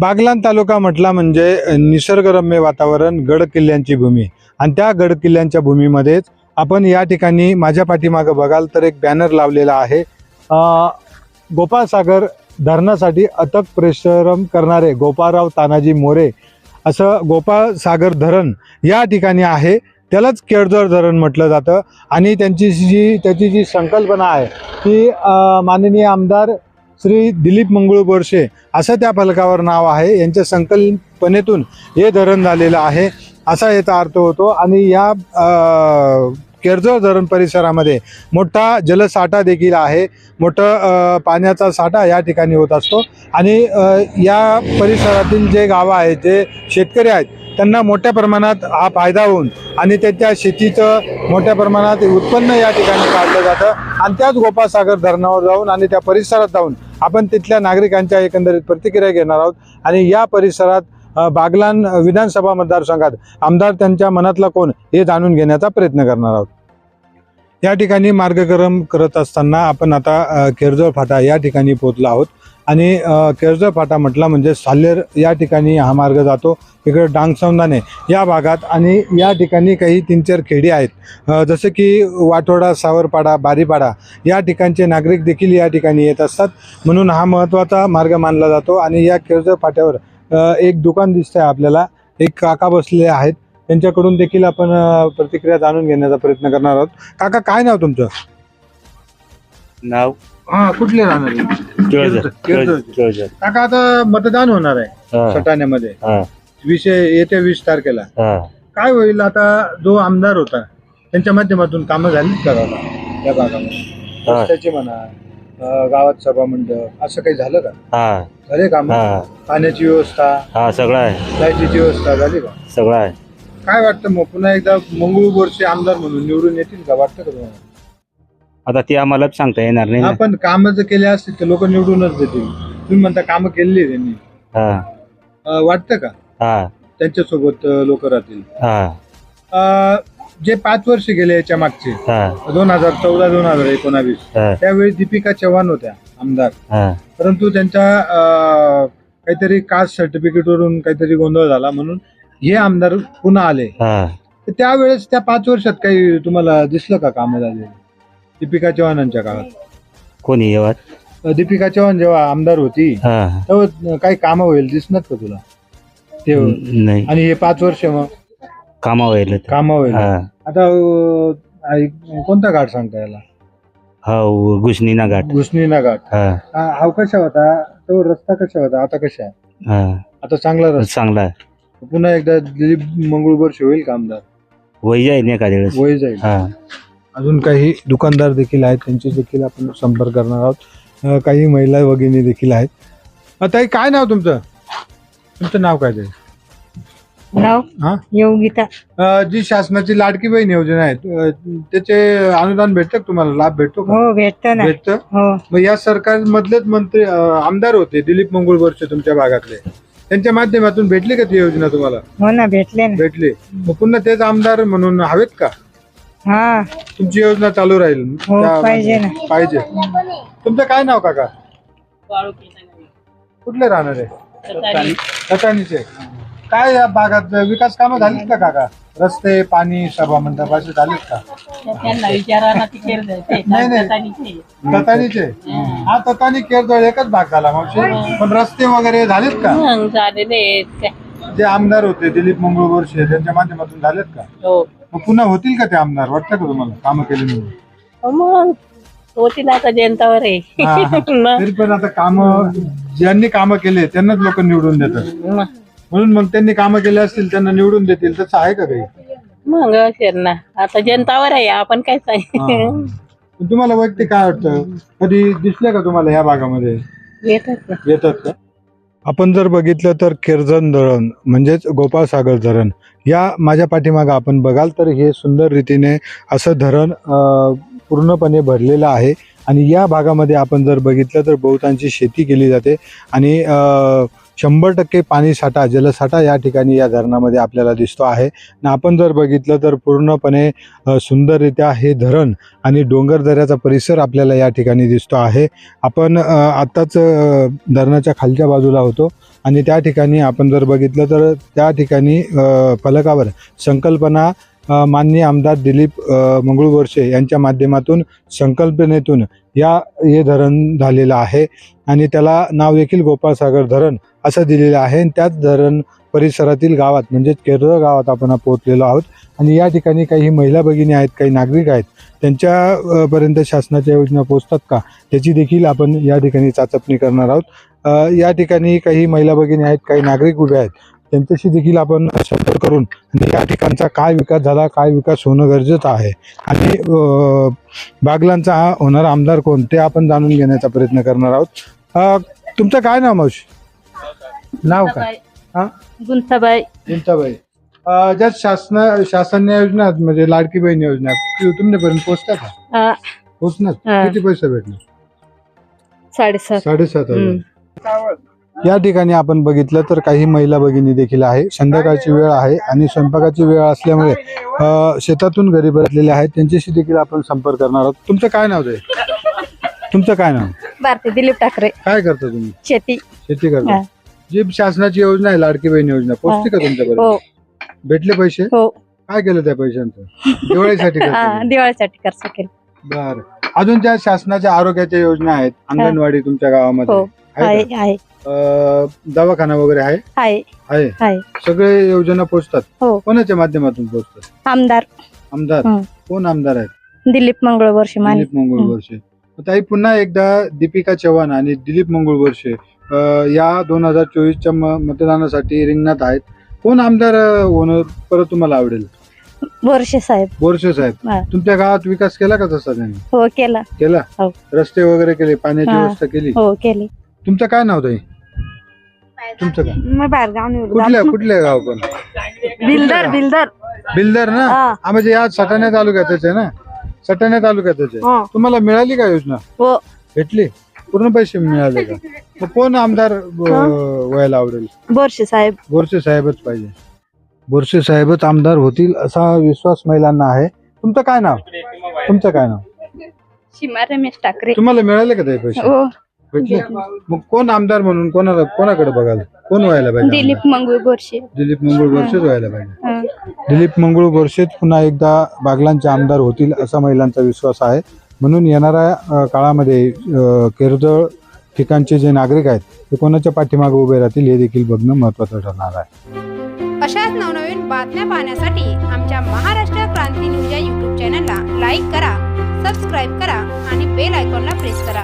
बागलान तालुका म्हटला म्हणजे निसर्गरम्य वातावरण गड किल्ल्यांची भूमी. आणि त्या गड किल्ल्यांच्या भूमीमध्येच आपण या ठिकाणी माझ्या पाठीमागं बघाल तर एक बॅनर लावलेला आहे. गोपाळसागर धरणासाठी अथक परिश्रम करणारे गोपाळराव तानाजी मोरे असं गोपाळसागर धरण या ठिकाणी आहे. त्यालाच केळझर धरण म्हटलं जातं. आणि त्यांची जी त्याची जी संकल्पना आहे ती माननीय आमदार श्री दिलीप मंगळू बोरशे असं त्या फलकावर नाव आहे. यांच्या संकल्पनेतून हे धरण झालेलं आहे. असा याचा अर्थ होतो. आणि या केळझर धरण परिसरामध्ये मोठा जलसाठा देखील आहे. मोठं पाण्याचा साठा या ठिकाणी होत असतो. आणि या परिसरातील जे गावं आहेत जे शेतकरी आहेत त्यांना मोठ्या प्रमाणात हा फायदा होऊन आणि त्या शेतीचं मोठ्या प्रमाणात उत्पन्न या ठिकाणी काढलं जातं. आणि त्याच गोपासागर धरणावर जाऊन आणि त्या परिसरात जाऊन आपण तिथल्या नागरिकांच्या एकंदरीत प्रतिक्रिया घेणार आहोत. आणि या परिसरात बागलान विधानसभा मतदारसंघात आमदार त्यांच्या मनातला कोण हे जाणून घेण्याचा प्रयत्न करणार आहोत. या ठिकाणी मार्गक्रम करत असताना आपण आता केरजोळ फाटा या ठिकाणी पोहोचलो आहोत. आणि केळझर फाटा म्हटला म्हणजे साल्हेर या ठिकाणी हा मार्ग जातो. इकडे डांगसौंदाने या भागात आणि या ठिकाणी काही तीन चार खेडी आहेत. जसं की वाठोडा सावरपाडा बारीपाडा या ठिकाणचे नागरिक देखील या ठिकाणी येत असतात. म्हणून हा महत्त्वाचा मार्ग मानला जातो आणि या केळझर फाट्यावर एक दुकान दिसतंय आपल्याला. एक काका बसलेले आहेत. त्यांच्याकडून देखील आपण प्रतिक्रिया जाणून घेण्याचा प्रयत्न करणार आहोत. काका काय नाव तुमचं? नाव? हा कुठले राहणार केळझर केळझर. केळझर. काका आता मतदान होणार आहे हा, सटाण्यामध्ये. हा, विषय येत्या वीस तारखेला. हा. काय होईल आता जो आमदार होता त्यांच्या माध्यमातून कामं झालीच का दादा? या भागामध्ये. हा. रस्त्याची म्हणा अं, गावात सभा मंडप असं काही झालं का? हा. झाले काम? हा. पाण्याची व्यवस्था. हा सगळं आहे. लाईटीची व्यवस्था झाली का? सगळं आहे. काय वाटतं मग? पुन्हा एकदा मंगळू वर्षे आमदार म्हणून निवडून येतील का? वाटतं का तुम्हाला? आता ती आम्हाला सांगता येणार नाही ना. आपण कामं जर केले असतील तर लोक निवडूनच देतील. तुम्ही म्हणता कामं केलेली आहे त्यांनी हा. अं, वाटतं का? हा. त्यांच्यासोबत लोक राहतील. हा. अं, जे पाच वर्ष गेले याच्या मागचे हा. दोन हजार चौदा दोन हजार एकोणावीस हा. त्यावेळी दीपिका चव्हाण होत्या आमदार. हा. परंतु त्यांच्या अं, काहीतरी कास्ट सर्टिफिकेट वरून काहीतरी गोंधळ झाला म्हणून हे आमदार पुन्हा आले. हा. तर त्यावेळेस त्या पाच वर्षात काही तुम्हाला दिसलं का कामं झाले दीपिका चव्हाणांच्या काळात. कोणी येवात दीपिका चव्हाण जेव्हा आमदार होती हा. तेव्हा काही कामं होईल दिसणार का तुला? ते नाही. आणि हे पाच वर्ष मग कामावर येईल ते. कामं होईल हा. आता अं, आई- कोणता घाट सांगता याला? हा घुसनीना घाट. घुसनीना घाट. हा. हा हा कशा होता? तो रस्ता कशा होता? आता कशा आहे? हा. आता चांगला रस्ता. चांगला आहे. पुन्हा एकदा दिलीप मंगळवर्ष होईल का आमदार? वय जाईल एखाद्या वेळेस. वय जाईल. हा. अजून काही दुकानदार देखील आहेत त्यांची देखील आपण संपर्क करणार आहोत. अं, काही महिला भगिनी देखील आहेत. अं, ताई काय नाव तुमचं? तुमचं नाव काय ते नाव? हा? योगिता. अं, जी शासनाची लाडकी बहीण योजना आहे अं, त्याचे अनुदान भेटतं का तुम्हाला? लाभ भेटतो का? हो भेटतो ना. भेटतं? हो. मग या सरकारमधलेच मंत्री अं, आमदार होते दिलीप मंगळवर्ष तुमच्या भागातले. त्यांच्या माध्यमातून भेटली का ती योजना तुम्हाला? हो ना भेटले ना. भेटली. मग पुन्हा तेच आमदार म्हणून हवेत का? हा. तुमची योजना चालू राहील. हो, त्या- पाहिजे ना. पाहिजे. तुमचं काय नाव काका? कुठले राहणार आहे? सटाणीचे काय या भागात विकास कामं झालीत का काका? रस्ते पाणी सभा मंडप असे झालेत का? त्यांना विचारा ना तिथे नाही, नाही. ततानीचे हा ततानी केरजवळ एकच भाग झाला मावशी. पण रस्ते वगैरे झालेत का? झालेले. जे आमदार होते दिलीप मंगळवर्ष त्यांच्या माध्यमातून झालेत का? हो. मग पुन्हा होतील का ते आमदार? वाटतं का तुम्हाला? कामं केली म्हणून? मग होती ना आता जनतावर आहे. हा. मग तरी पण आता काम ज्यांनी कामं केले त्यांनाच लोक निवडून देतात. मग. म्हणून मग त्यांनी कामं केले असतील त्यांना निवडून देतील. तसं आहे का काही? मग असेल ना. आता जनतावर आहे आपण काय. सांग? पण तुम्हाला वैयक्तिक काय वाटतं? कधी दिसले का तुम्हाला या भागामध्ये? येतात ना. येतात का? आपण जर बघितलं तर किर्जन धरण म्हणजेच गोपाळसागर धरण या माझ्या पाठीमागं आपण बघाल तर हे सुंदर रीतीने असं धरण पूर्णपणे भरलेलं आहे. आणि या भागामध्ये आपण जर बघितलं तर बहुतांशी शेती केली जाते. आणि शंभर टक्के पाणी साठा जलसाठा या ठिकाणी या धरणामध्ये आपल्याला दिसतो आहे. आणि आपण जर बघितलं तर पूर्णपणे सुंदररित्या हे धरण आणि डोंगर दऱ्याचा परिसर आपल्याला या ठिकाणी दिसतो आहे. आपण आत्ताच धरणाच्या खालच्या बाजूला होतो आणि त्या ठिकाणी आपण जर बघितलं तर त्या ठिकाणी फलकावर संकल्पना माननीय आमदार दिलीप अ, यांच्या माध्यमातून संकल्पनेतून या हे धरण झालेलं आहे. आणि त्याला नाव देखील गोपाळसागर धरण असं दिलेलं आहे. आणि त्याच धरण परिसरातील गावात म्हणजेच केरळ गावात आपण पोहोचलेलो आहोत. आणि या ठिकाणी काही महिला भगिनी आहेत काही नागरिक आहेत. त्यांच्यापर्यंत शासनाच्या योजना पोहोचतात का? त्याची देखील आपण या ठिकाणी चाचपणी करणार आहोत. या ठिकाणी काही महिला भगिनी आहेत काही नागरिक उभे आहेत. त्यांच्याशी देखील आपण संपर्क करून या ठिकाणचा काय विकास झाला काय विकास होणं गरजेचं आहे. आणि बागलांचा हा होणारा आमदार कोण ते आपण जाणून घेण्याचा प्रयत्न करणार आहोत. तुमचं काय नाव मावशी? नाव काय? हा? गुंताबाई. चिंताबाई अ, ज्या शासन शासन योजना म्हणजे लाडकी बहीण योजना ती तुमच्यापर्यंत पोहोचतात का? हा, पोहोचणार? हा. किती पैसे भेटले साडेसात. साडेसात हम्म. हजार या ठिकाणी आपण बघितलं तर काही महिला भगिनी देखील आहे. संध्याकाळची वेळ आहे आणि स्वयंपाकाची वेळ असल्यामुळे अ, शेतातून घरी परतलेले आहेत. त्यांच्याशी देखील आपण संपर्क करणार आहोत. तुमचं काय नाव आहे तुमचं काय नाव? भारती दिलीप ठाकरे. काय करता तुम्ही? शेती. शेती करता. जी शासनाची योजना आहे लाडकी बहीण योजना पोहोचते का तुमच्यापर्यंत हो. भेटले पैसे? हो. काय केलं त्या पैशांचं? दिवाळीसाठी हा, दिवाळीसाठी खर्च केला. बर. अजून ज्या शासनाच्या आरोग्याच्या योजना आहेत अंगणवाडी तुमच्या गावामध्ये हो. आहे आहे का? आहे अं, दवाखाना वगैरे आहे? आहे. आहे. आहे. सगळे योजना पोहोचतात हो. कोणाच्या माध्यमातून पोहोचतात आमदार. आमदार? हं. कोण आमदार आहेत? दिलीप मंगळ वर्षी माने. दिलीप मंगळवर्षे. ताई पुन्हा एकदा दीपिका चव्हाण आणि दिलीप मंगळवर्षे या दोन हजार चोवीसच्या मतदानासाठी रिंगणात आहेत. कोण आमदार होणं परत तुम्हाला आवडेल? वर्षे साहेब. बोरसे साहेब. हा. तुमच्या गावात विकास केला का तसा त्यांनी? हो केला. केला? हो. रस्ते वगैरे केले पाण्याची हा. व्यवस्था केली? हो केली. तुमचं काय नाव ताई? तुमचं काय? मग कुठल्या कुठल्या गाव पण? बिल्डर बिल्डर बिल्डर ना? हा. हा म्हणजे या सटाणा तालुक्यातच आहे ना? सटाणा तालुक्यातच आहे. हा. तुम्हाला मिळाली का योजना? हो. भेटली? पूर्ण पैसे मिळाले का? मग कोण आमदार अं, व्हायला आवडेल? वर्षे साहेब. बोरसे साहेबच पाहिजे. बोरसे साहेबच आमदार होतील असा विश्वास महिलांना आहे. तुमचं काय नाव? तुमचं काय नाव? सीमा रमेश ठाकरे. तुम्हाला मिळाले का ते पैसे? हो. भेटले मग कोण आमदार म्हणून कोणाला कोणाकडे बघाल? कोण व्हायला पाहिजे दिलीप आमदार? मंगळ वर्षे दिलीप मंगळ वर्षेच व्हायला पाहिजे. हा. दिलीप मंगळ वर्षेच पुन्हा एकदा बागलांचे आमदार होतील असा महिलांचा विश्वास आहे. म्हणून येणाऱ्या काळामध्ये केरदळ ठिकाणचे जे नागरिक आहेत ते कोणाच्या पाठीमागे उभे राहतील हे देखील बघणं महत्वाचं ठरणार आहे. अशाच नवनवीन बातम्या पाहण्यासाठी आमच्या महाराष्ट्र क्रांती न्यूज या यूट्यूब चॅनलला लाईक करा सबस्क्राईब करा आणि बेल आयकॉनला प्रेस करा.